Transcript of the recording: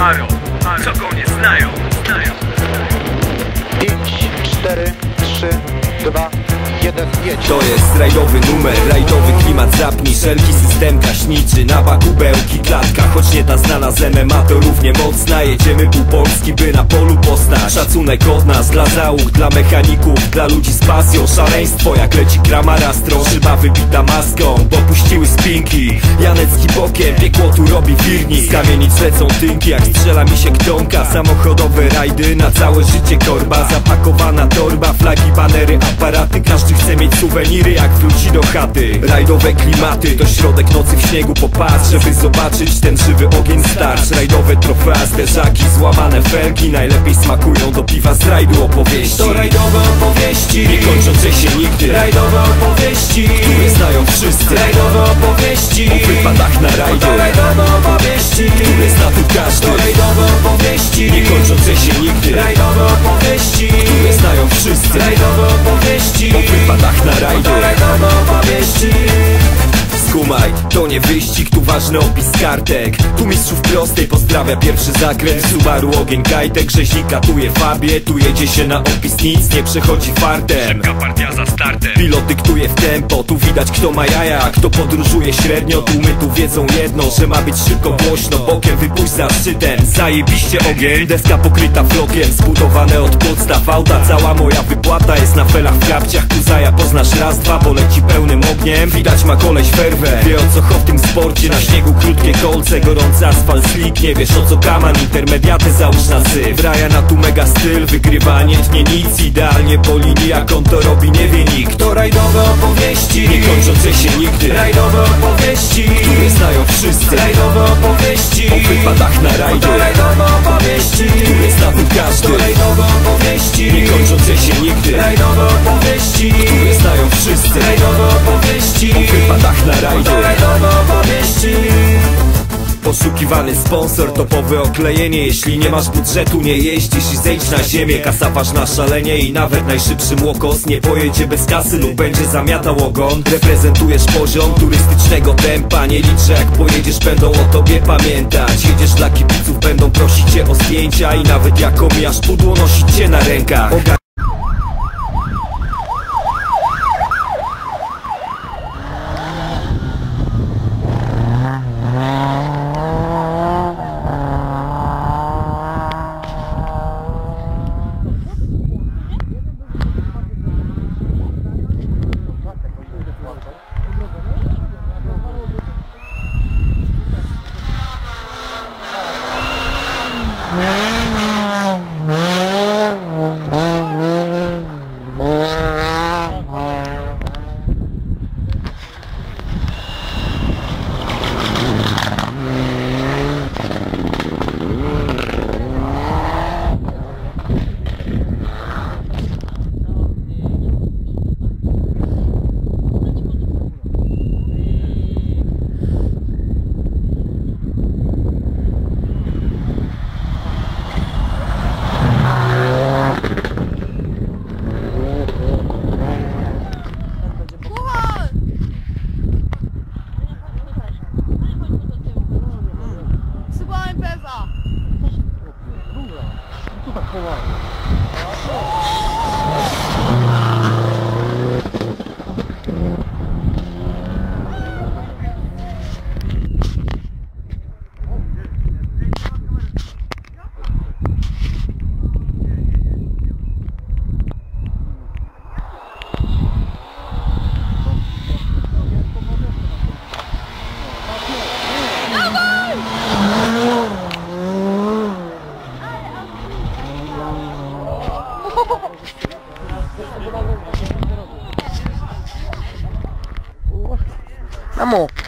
Aro, co go nie znają, znają. 5, 4, 3, 2, 1, jedź. To jest rajdowy numer, rajdowy klimat Zapnij wszelki system gaśniczy Na bakubełki, klatka Choć nie ta znana z MMA to równie mocna Jedziemy pół Polski, by na polu postać Szacunek od nas, dla załóg, dla mechaników Dla ludzi z pasją, szaleństwo Jak leci kramara, strą szyba wybita maską Popuściły spinki, Janecki bokiem Piekło tu robi wirnik Z kamienic lecą tynki, jak strzela mi się ktonka. Samochodowe rajdy, na całe życie korba. Zapakowana torba, flagi, banery, aparaty Każdy chce mieć suweniry jak wróci do chaty. Rajdowe klimaty, to środek nocy w śniegu popatrz Żeby zobaczyć ten żywy ogień starcz. Rajdowe trofea, zderzaki, złamane felgi Najlepiej smakują do piwa z rajdu opowieści. To rajdowe opowieści, nie kończące się nigdy. Rajdowe opowieści, które znają wszyscy. Rajdowe opowieści, o wypadach na rajdzie. To rajdowe opowieści, które zna tu każdy. To rajdowe opowieści, nie kończące się nigdy. Rajdowe opowieści, które znają wszyscy. Rajdowe wypadach na To nie wyścig, tu ważny opis kartek. Tu mistrzów prostej pozdrawia pierwszy zakręt. Subaru ogień kajtek, rzeźnika tu je fabie Tu jedzie się na opis, nic nie przechodzi fartem. Szybka partia za startem. Pilot dyktuje w tempo, tu widać kto ma jaja a Kto podróżuje średnio, tłumy tu wiedzą jedno Że ma być szybko, głośno, bokiem wypuść za szczytem Zajebiście ogień, deska pokryta flokiem Zbudowane od podstaw. Auta, cała moja wypłata Jest na felach w kapciach, kuzaja poznasz raz, dwa Poleci pełnym ogniem, widać ma koleś ferwę. Wie o co cho w tym sporcie, na śniegu krótkie kolce Gorący asfalt slick, nie wiesz o co kaman Intermediaty załóż na syf. Briana tu mega styl, wygrywa nie tnie nic Idealnie po linii, jak on to robi nie wie nikt. To rajdowe opowieści, nie kończące się nigdy. Rajdowe opowieści, które znają wszyscy. Rajdowe opowieści, o wypadach na rajdzie. To rajdowe opowieści, Poszukiwany sponsor, topowe oklejenie. Jeśli nie masz budżetu, nie jeździsz i zejdź na ziemię. Kasa ważna szalenie i nawet najszybszy młokos Nie pojedzie bez kasy lub będzie zamiatał ogon. Reprezentujesz poziom turystycznego tempa. Nie liczę jak pojedziesz, będą o tobie pamiętać. Jedziesz dla kibiców, będą prosić cię o zdjęcia I nawet jak omijasz pudło, nosić cię na rękach 不敢看。Vamos.